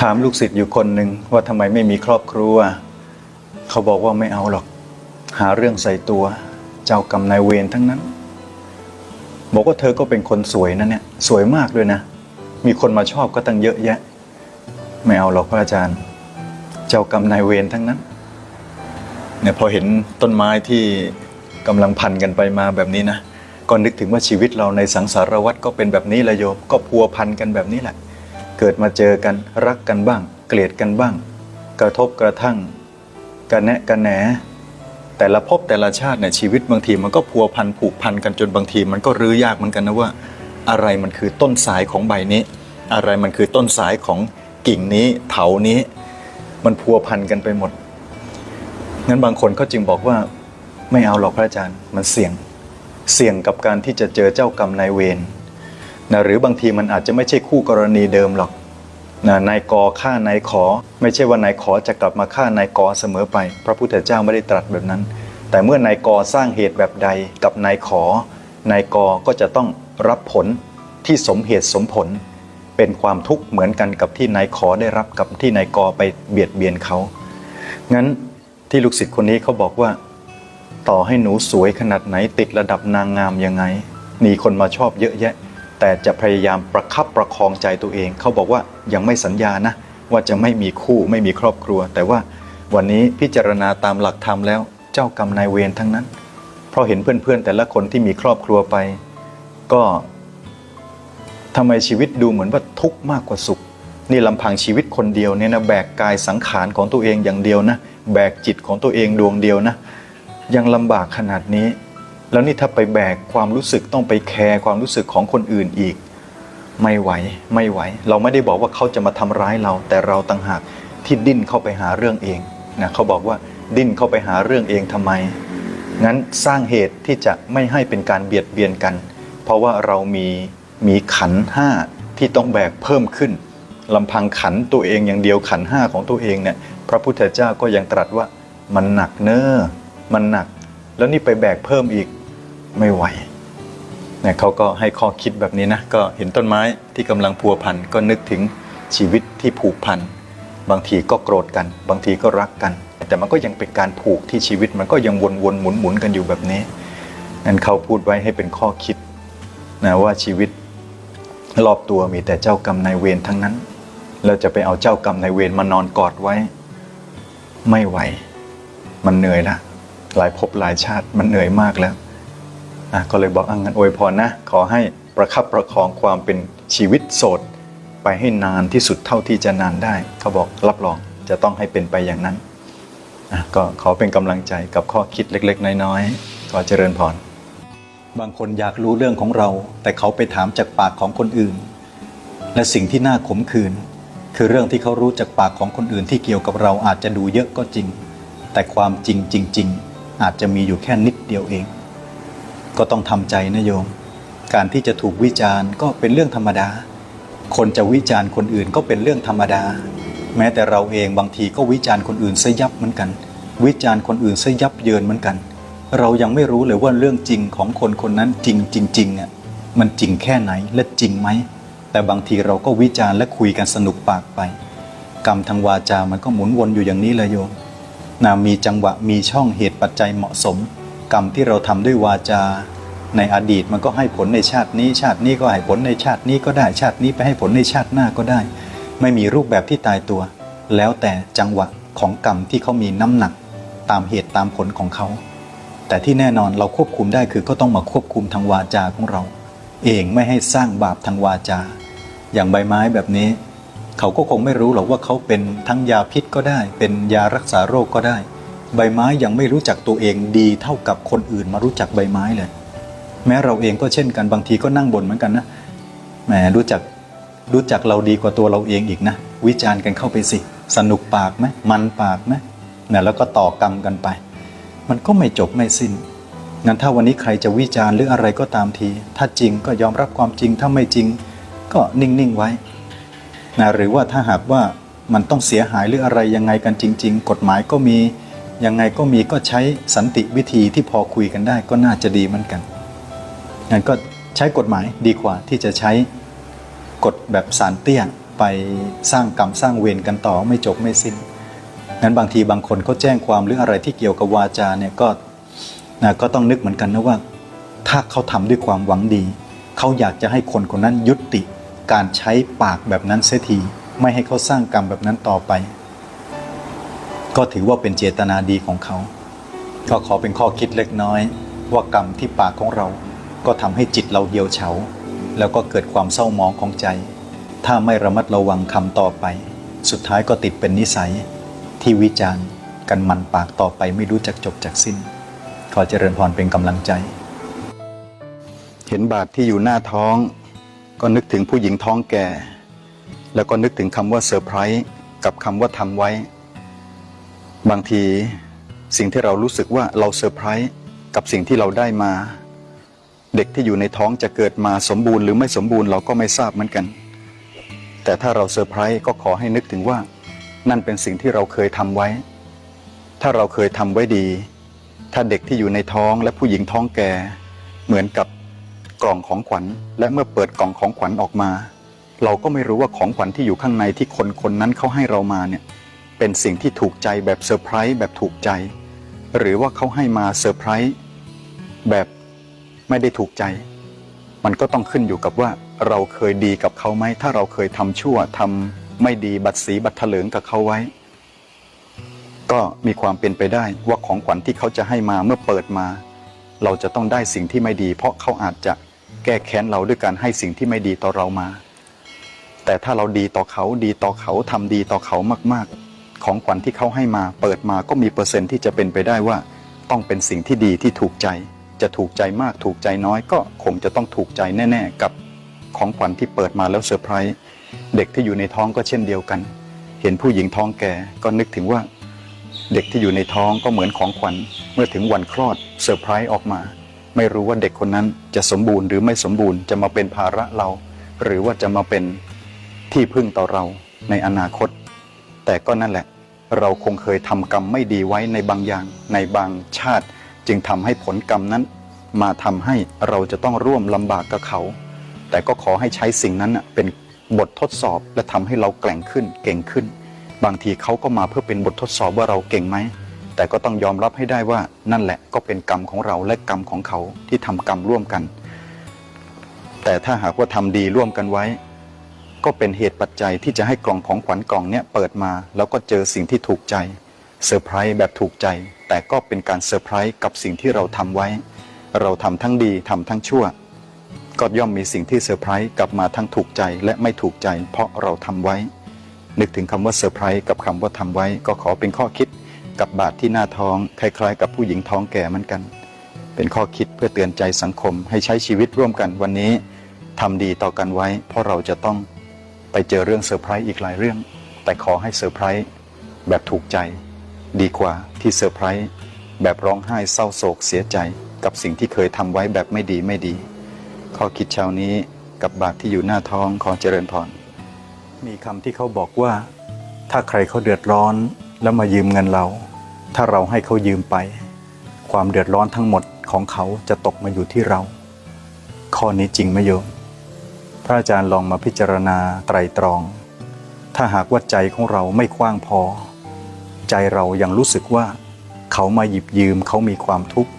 ถามลูกศิษย์อยู่คนหนึ่งว่าทำไมไม่มีครอบครัว เขาบอกว่าไม่เอาหรอก หาเรื่องใส่ตัว เจ้ากรรมนายเวรทั้งนั้น บอกว่าเธอก็เป็นคนสวยนะเนี่ย สวยมากด้วยนะ มีคนมาชอบก็ตั้งเยอะแยะ ไม่เอาหรอกพระอาจารย์ เจ้ากรรมนายเวรทั้งนั้นเนี่ยพอเห็นต้นไม้ที่กำลังพันกันไปมาแบบนี้นะก็นึกถึงว่าชีวิตเราในสังสารวัฏก็เป็นแบบนี้แหละโยมก็พัวพันกันแบบนี้แหละ เกิดมาเจอกันรักกันบ้าง เกลียดกันบ้าง กระทบกระทั่งกระแนะกระแหนแต่ละภพแต่ละชาติเนี่ยชีวิตบางทีมันก็พัวพันผูกพันกันจนบางทีมันก็รื้อยากเหมือนกันนะว่า อะไรมันคือต้นสายของใบนี้ อะไรมันคือต้นสายของกิ่งนี้เถานี้ มันพัวพันกันไปหมดงั้นบางคนก็จึงบอกว่าไม่เอาหรอกพระอาจารย์มันเสี่ยง เสี่ยงกับการที่จะเจอเจ้ากรรมนายเวร นะหรือบางทีมันอาจจะไม่ใช่คู่กรณีเดิมหรอกนะนายกอฆ่านายขอ ไม่ใช่ว่านายขอจะกลับมาฆ่านายกอเสมอไป พระพุทธเจ้าไม่ได้ตรัสแบบนั้น แต่เมื่อนายกอสร้างเหตุแบบใดกับนายขอนายกอก็จะต้องรับผลที่สมเหตุสมผล เป็นความทุกข์เหมือนกันกับที่นายขอได้รับกับที่นายกอไปเบียดเบียนเขางั้นที่ลูกศิษย์คนนี้เขาบอกว่า ต่อให้หนูสวยขนาดไหนติดระดับนางงามยังไง มีคนมาชอบเยอะแยะ แต่จะพยายามประคับประคองใจตัวเอง เขาบอกว่ายังไม่สัญญานะ ว่าจะไม่มีคู่ไม่มีครอบครัว แต่ว่าวันนี้พิจารณาตามหลักธรรมแล้วเจ้ากรรมนายเวรทั้งนั้น เพราะเห็นเพื่อนๆ แต่ละคนที่มีครอบครัวไป ก็ทำไมชีวิตดูเหมือนว่าทุกข์มากกว่าสุข นี่ลำพังชีวิตคนเดียวเนี่ยนะแบกกายสังขารของตัวเองอย่างเดียวนะ แบกจิตของตัวเองดวงเดียวนะ ยังลำบากขนาดนี้ แล้วนี่ถ้าไปแบกความรู้สึกต้องไปแคร์ความรู้สึกของคนอื่นอีก ไม่ไหวไม่ไหว เราไม่ได้บอกว่าเขาจะมาทำร้ายเรา แต่เราต่างหากที่ดิ้นเข้าไปหาเรื่องเองนะเขาบอกว่าดิ้นเข้าไปหาเรื่องเองทำไม งั้นสร้างเหตุที่จะไม่ให้เป็นการเบียดเบียนกัน เพราะว่าเรามีมีขันห้าที่ต้องแบกเพิ่มขึ้นลำพังขันตัวเองอย่างเดียวขันห้าของตัวเองเนี่ยพระพุทธเจ้าก็ยังตรัสว่ามันหนักเนอ้อมันหนัก แล้วนี่ไปแบกเพิ่มอีก ไม่ไหวเนี่ยเขาก็ให้ข้อคิดแบบนี้นะ ก็เห็นต้นไม้ที่กำลังพัวพันก็นึกถึงชีวิตที่ผูกพัน บางทีก็โกรธกัน บางทีก็รักกัน แต่มันก็ยังเป็นการผูกที่ชีวิตมันก็ยังวนๆหมุนๆกันอยู่แบบนี้นั่นเขาพูดไว้ให้เป็นข้อคิดนะว่าชีวิตรอบตัวมีแต่เจ้ากรรมนายเวรทั้งนั้น เราจะไปเอาเจ้ากรรมนายเวรมานอนกอดไว้ ไม่ไหว มันเหนื่อยละหลายภพหลายชาติมันเหนื่อยมากแล้ว อะก็เลยบอกอะงั้นอวยพรนะ ขอให้ประคับประคองความเป็นชีวิตโสด ไปให้นานที่สุดเท่าที่จะนานได้ เขาบอกรับรองจะต้องให้เป็นไปอย่างนั้นอะก็ขอเป็นกำลังใจกับข้อคิดเล็ก ๆ น้อยๆขอเจริญพรบางคนอยากรู้เรื่องของเรา แต่เขาไปถามจากปากของคนอื่น และสิ่งที่น่าขมขื่นคือเรื่องที่เขารู้จากปากของคนอื่นที่เกี่ยวกับเราอาจจะดูเยอะก็จริง แต่ความจริงจริง ๆ อาจจะมีอยู่แค่นิดเดียวเอง ก็ต้องทำใจนะโยม การที่จะถูกวิจารณ์ก็เป็นเรื่องธรรมดา คนจะวิจารณ์คนอื่นก็เป็นเรื่องธรรมดา แม้แต่เราเองบางทีก็วิจารณ์คนอื่นซะยับเหมือนกัน วิจารณ์คนอื่นซะยับเยินเหมือนกัน เรายังไม่รู้เลยว่าเรื่องจริงของคนคนนั้นจริงจริงๆอะมันจริงแค่ไหนและจริงไหม แต่บางทีเราก็วิจารณ์และคุยกันสนุกปากไป กรรมทางวาจามันก็หมุนวนอยู่อย่างนี้เลยโยมนามีจังหวะมีช่องเหตุปัจจัยเหมาะสม กรรมที่เราทำด้วยวาจา ในอดีตมันก็ให้ผลในชาตินี้ ชาตินี้ก็ให้ผลในชาตินี้ก็ได้ชาตินี้ไปให้ผลในชาติหน้าก็ได้ ไม่มีรูปแบบที่ตายตัว แล้วแต่จังหวะของกรรมที่เขามีน้ำหนัก ตามเหตุตามผลของเขา แต่ที่แน่นอนเราควบคุมได้คือก็ต้องมาควบคุมทางวาจาของเรา เองไม่ให้สร้างบาปทางวาจา อย่างใบไม้แบบนี้ เขาก็คงไม่รู้หรอกว่าเขาเป็นทั้งยาพิษก็ได้ เป็นยารักษาโรคก็ได้ ใบไม้ยังไม่รู้จักตัวเองดีเท่ากับคนอื่นมารู้จักใบไม้เลย แม้เราเองก็เช่นกันบางทีก็นั่งบ่นเหมือนกันนะแหมรู้จักรู้จักเราดีกว่าตัวเราเองอีกนะ วิจารณ์กันเข้าไปสิ สนุกปากไหมมันปากไหมเนี่ยแล้วก็ต่อกรรมกันไป มันก็ไม่จบไม่สิ้นงั้นถ้าวันนี้ใครจะวิจารณ์หรืออะไรก็ตามที ถ้าจริงก็ยอมรับความจริงถ้าไม่จริง ก็นิ่งๆไว้นะหรือว่าถ้าหากว่ามันต้องเสียหายหรืออะไรยังไงกันจริง ๆ กฎหมายก็มี ยังไงก็มีก็ใช้สันติวิธีที่พอคุยกันได้ก็น่าจะดีเหมือนกันงั้นก็ใช้กฎหมายดีกว่าที่จะใช้กฎแบบสารเตี้ยไปสร้างกรรมสร้างเวรกันต่อไม่จบไม่สิ้นงั้นบางทีบางคนเขาแจ้งความเรื่องอะไรที่เกี่ยวกับวาจาเนี่ยก็นะก็ต้องนึกเหมือนกันนะว่า ถ้าเขาทำด้วยความหวังดี เขาอยากจะให้คนคนนั้นยุติการใช้ปากแบบนั้นเสียทีไม่ให้เขาสร้างกรรมแบบนั้นต่อไป ก็ถือว่าเป็นเจตนาดีของเขา ก็ขอเป็นข้อคิดเล็กน้อย ว่ากรรมที่ปากของเรา ก็ทำให้จิตเราเหี่ยวเฉา แล้วก็เกิดความเศร้าหมองของใจ ถ้าไม่ระมัดระวังคำต่อไป สุดท้ายก็ติดเป็นนิสัย ที่วิจารณ์กันมันปากต่อไปไม่รู้จักจบจากสิ้น ขอเจริญพรเป็นกำลังใจ เห็นบาทที่อยู่หน้าท้อง ก็นึกถึงผู้หญิงท้องแก่ แล้วก็นึกถึงคำว่าเซอร์ไพรส์กับคำว่าทำไว้ บางทีสิ่งที่เรารู้สึกว่าเราเซอร์ไพรส์กับสิ่งที่เราได้มา เด็กที่อยู่ในท้องจะเกิดมาสมบูรณ์หรือไม่สมบูรณ์เราก็ไม่ทราบเหมือนกัน แต่ถ้าเราเซอร์ไพรส์ก็ขอให้นึกถึงว่า นั่นเป็นสิ่งที่เราเคยทำไว้ ถ้าเราเคยทำไว้ดี ถ้าเด็กที่อยู่ในท้องและผู้หญิงท้องแก่ เหมือนกับกล่องของขวัญ และเมื่อเปิดกล่องของขวัญออกมา เราก็ไม่รู้ว่าของขวัญที่อยู่ข้างในที่คนคนนั้นเขาให้เรามาเนี่ย เป็นสิ่งที่ถูกใจแบบเซอร์ไพรส์แบบถูกใจ หรือว่าเขาให้มาเซอร์ไพรส์แบบไม่ได้ถูกใจ มันก็ต้องขึ้นอยู่กับว่าเราเคยดีกับเขาไหมถ้าเราเคยทำชั่วทำไม่ดีบัตรสีบัตรเถลิงกับเขาไว้ ก็มีความเป็นไปได้ว่าของขวัญที่เขาจะให้มาเมื่อเปิดมา เราจะต้องได้สิ่งที่ไม่ดี เพราะเขาอาจจะแก้แค้นเราด้วยการให้สิ่งที่ไม่ดีต่อเรามา แต่ถ้าเราดีต่อเขาดีต่อเขาทำดีต่อเขามาก ๆ ของขวัญที่เขาให้มาเปิดมาก็มีเปอร์เซ็นต์ที่จะเป็นไปได้ว่า ต้องเป็นสิ่งที่ดีที่ถูกใจ จะถูกใจมากถูกใจน้อยก็คงจะต้องถูกใจแน่ ๆ กับของขวัญที่เปิดมาแล้วเซอร์ไพรส์เด็กที่อยู่ในท้องก็เช่นเดียวกัน เห็นผู้หญิงท้องแก่ก็นึกถึงว่า เด็กที่อยู่ในท้องก็เหมือนของขวัญเมื่อถึงวันคลอดเซอร์ไพรส์ออกมา ไม่รู้ว่าเด็กคนนั้นจะสมบูรณ์หรือไม่สมบูรณ์จะมาเป็นภาระเรา หรือว่าจะมาเป็นที่พึ่งต่อเราในอนาคต แต่ก็นั่นแหละ เราคงเคยทำกรรมไม่ดีไว้ในบางอย่าง ในบางชาติ จึงทำให้ผลกรรมนั้น มาทำให้เราจะต้องร่วมลำบากกับเขา แต่ก็ขอให้ใช้สิ่งนั้นเป็นบททดสอบและทำให้เราแกร่งขึ้นเก่งขึ้น บางทีเขาก็มาเพื่อเป็นบททดสอบว่าเราเก่งไหมแต่ก็ต้องยอมรับให้ได้ว่านั่นแหละก็เป็นกรรมของเราและกรรมของเขาที่ทำกรรมร่วมกัน แต่ถ้าหากว่าทำดีร่วมกันไว้ ก็เป็นเหตุปัจจัยที่จะให้กล่องของขวัญกล่องเนี้ยเปิดมา แล้วก็เจอสิ่งที่ถูกใจเซอร์ไพรส์แบบถูกใจ แต่ก็เป็นการเซอร์ไพรส์กับสิ่งที่เราทำไว้ เราทำทั้งดีทำทั้งชั่ว ก็ย่อมมีสิ่งที่เซอร์ไพรส์กลับมาทั้งถูกใจและไม่ถูกใจ เพราะเราทำไว้ นึกถึงคำว่าเซอร์ไพรส์กับคำว่าทำไว้ ก็ขอเป็นข้อคิดกับบาทที่หน้าท้องคล้ายๆ กับผู้หญิงท้องแก่เหมือนกัน เป็นข้อคิดเพื่อเตือนใจสังคมให้ใช้ชีวิตร่วมกันวันนี้ทำดีต่อกันไว้ เพราะเราจะต้อง ไปเจอเรื่องเซอร์ไพรส์อีกหลายเรื่อง แต่ขอให้เซอร์ไพรส์แบบถูกใจ ดีกว่าที่เซอร์ไพรส์แบบร้องไห้เศร้าโศกเสียใจ กับสิ่งที่เคยทำไว้แบบไม่ดีไม่ดี ข้อคิดเช้านี้กับบาทที่อยู่หน้าท้องขอเจริญพรมีคำที่เขาบอกว่า ถ้าใครเขาเดือดร้อนแล้วมายืมเงินเรา ถ้าเราให้เขายืมไป ความเดือดร้อนทั้งหมดของเขาจะตกมาอยู่ที่เรา ข้อนี้จริงไหมโยม พระอาจารย์ลองมาพิจารณาไตรตรอง ถ้าหากว่าใจของเราไม่กว้างพอ ใจเรายังรู้สึกว่า เขามาหยิบยืมเขามีความทุกข์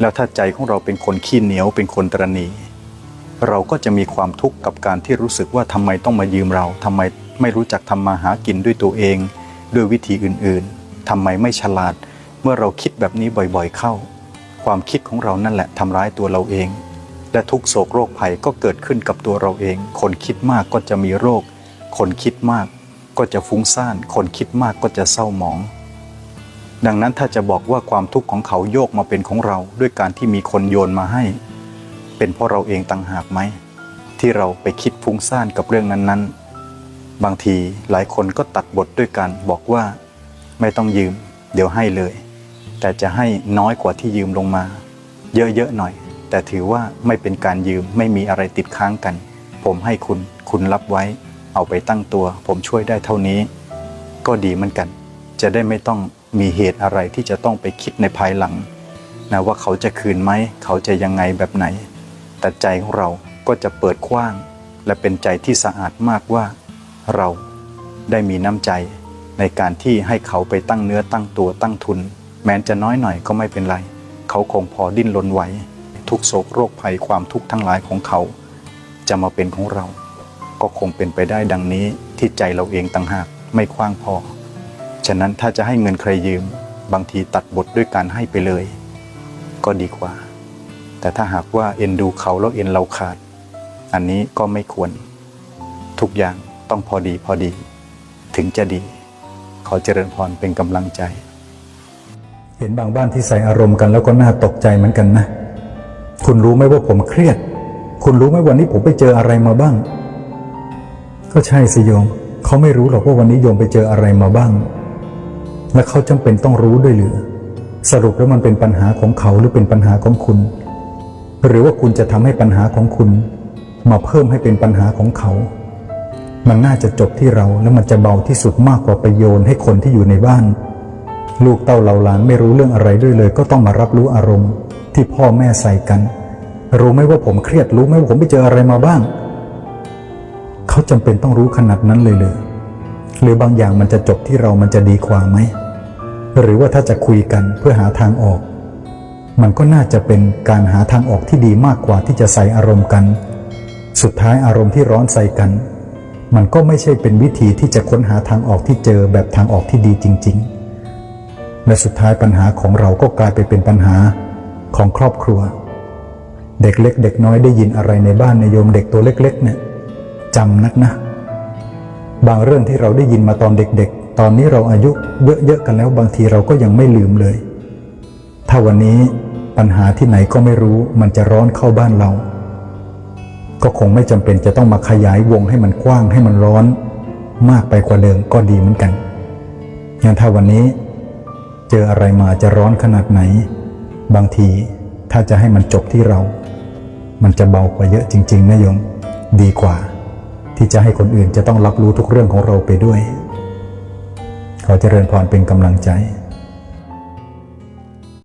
แล้วถ้าใจของเราเป็นคนขี้เหนียวเป็นคนตรณีเราก็จะมีความทุกข์กับการที่รู้สึกว่าทำไมต้องมายืมเราทำไมไม่รู้จักทำมาหากินด้วยตัวเอง ด้วยวิธีอื่นๆทำไมไม่ฉลาด เมื่อเราคิดแบบนี้บ่อยๆเข้า ความคิดของเรานั่นแหละทำร้ายตัวเราเอง และทุกโศกโรคภัยก็เกิดขึ้นกับตัวเราเอง คนคิดมากก็จะมีโรค คนคิดมากก็จะฟุ้งซ่าน คนคิดมากก็จะเศร้าหมอง ดังนั้นถ้าจะบอกว่าความทุกข์ของเขาโยกมาเป็นของเรา ด้วยการที่มีคนโยนมาให้ เป็นเพราะเราเองต่างหากไหม ที่เราไปคิดฟุ้งซ่านกับเรื่องนั้น ๆ บางทีหลายคนก็ตัดบทด้วยกันบอกว่า ไม่ต้องยืม เดี๋ยวให้เลย แต่จะให้น้อยกว่าที่ยืมลงมา เยอะๆหน่อย แต่ถือว่าไม่เป็นการยืมไม่มีอะไรติดค้างกัน ผมให้คุณคุณรับไว้ เอาไปตั้งตัว ผมช่วยได้เท่านี้ ก็ดีเหมือนกัน จะได้ไม่ต้องมีเหตุอะไรที่จะต้องไปคิดในภายหลังนะว่าเขาจะคืนไหมเขาจะยังไงแบบไหน แต่ใจของเราก็จะเปิดกว้าง และเป็นใจที่สะอาดมากว่า เราได้มีน้ำใจในการที่ให้เขาไปตั้งเนื้อตั้งตัวตั้งทุน แม้จะน้อยหน่อยก็ไม่เป็นไร เขาคงพอดิ้นรนไหว ทุกโศกโรคภัยความทุกข์ทั้งหลายของเขา จะมาเป็นของเรา ก็คงเป็นไปได้ดังนี้ที่ใจเราเองต่างหากไม่กว้างพอ ฉะนั้นถ้าจะให้เงินใครยืม บางทีตัดบทด้วยการให้ไปเลย ก็ดีกว่า แต่ถ้าหากว่าเอ็นดูเขาแล้วเอ็นเราขาด อันนี้ก็ไม่ควร ทุกอย่างต้องพอดีพอดี ถึงจะดี ขอเจริญพรเป็นกำลังใจเห็นบางบ้านที่ใส่อารมณ์กันแล้วก็น่าตกใจเหมือนกันนะ คุณรู้ไหมว่าผมเครียด คุณรู้ไหมวันนี้ผมไปเจออะไรมาบ้าง ก็ใช่สิโยม เขาไม่รู้หรอกว่าวันนี้โยมไปเจออะไรมาบ้าง และเขาจำเป็นต้องรู้ด้วยหรือสรุปแล้วมันเป็นปัญหาของเขาหรือเป็นปัญหาของคุณ หรือว่าคุณจะทำให้ปัญหาของคุณ มาเพิ่มให้เป็นปัญหาของเขา มันน่าจะจบที่เราและมันจะเบาที่สุดมากกว่าไปโยนให้คนที่อยู่ในบ้าน ลูกเต้าเหล่าหลานไม่รู้เรื่องอะไรด้วยเลย ก็ต้องมารับรู้อารมณ์ ที่พ่อแม่ใส่กัน รู้ไหมว่าผมเครียดรู้ไหมว่าผมไปเจออะไรมาบ้าง เขาจำเป็นต้องรู้ขนาดนั้นเลยเลย หรือบางอย่างมันจะจบที่เรามันจะดีกว่าไหม หรือว่าถ้าจะคุยกันเพื่อหาทางออก มันก็น่าจะเป็นการหาทางออกที่ดีมากกว่าที่จะใส่อารมณ์กัน สุดท้ายอารมณ์ที่ร้อนใส่กัน มันก็ไม่ใช่เป็นวิธีที่จะค้นหาทางออกที่เจอแบบทางออกที่ดีจริง ๆ และสุดท้ายปัญหาของเราก็กลายไปเป็นปัญหา ของครอบครัว เด็กเล็ก เด็กน้อยได้ยินอะไรในบ้านในโยมเด็กตัวเล็ก ๆ เนี่ยจำนักนะ บางเรื่องที่เราได้ยินมาตอนเด็ก ๆ ตอนนี้เราอายุเยอะๆกันแล้วบางทีเราก็ยังไม่ลืมเลย ถ้าวันนี้ปัญหาที่ไหนก็ไม่รู้มันจะร้อนเข้าบ้านเรา ก็คงไม่จำเป็นจะต้องมาขยายวงให้มันกว้างให้มันร้อน มากไปกว่าเดิมก็ดีเหมือนกันงั้นถ้าวันนี้ เจออะไรมาจะร้อนขนาดไหน บางทีถ้าจะให้มันจบที่เรา มันจะเบากว่าเยอะจริงๆนะโยม ดีกว่า ที่จะให้คนอื่นจะต้องรับรู้ทุกเรื่องของเราไปด้วย ขอเจริญพรเป็นกำลังใจ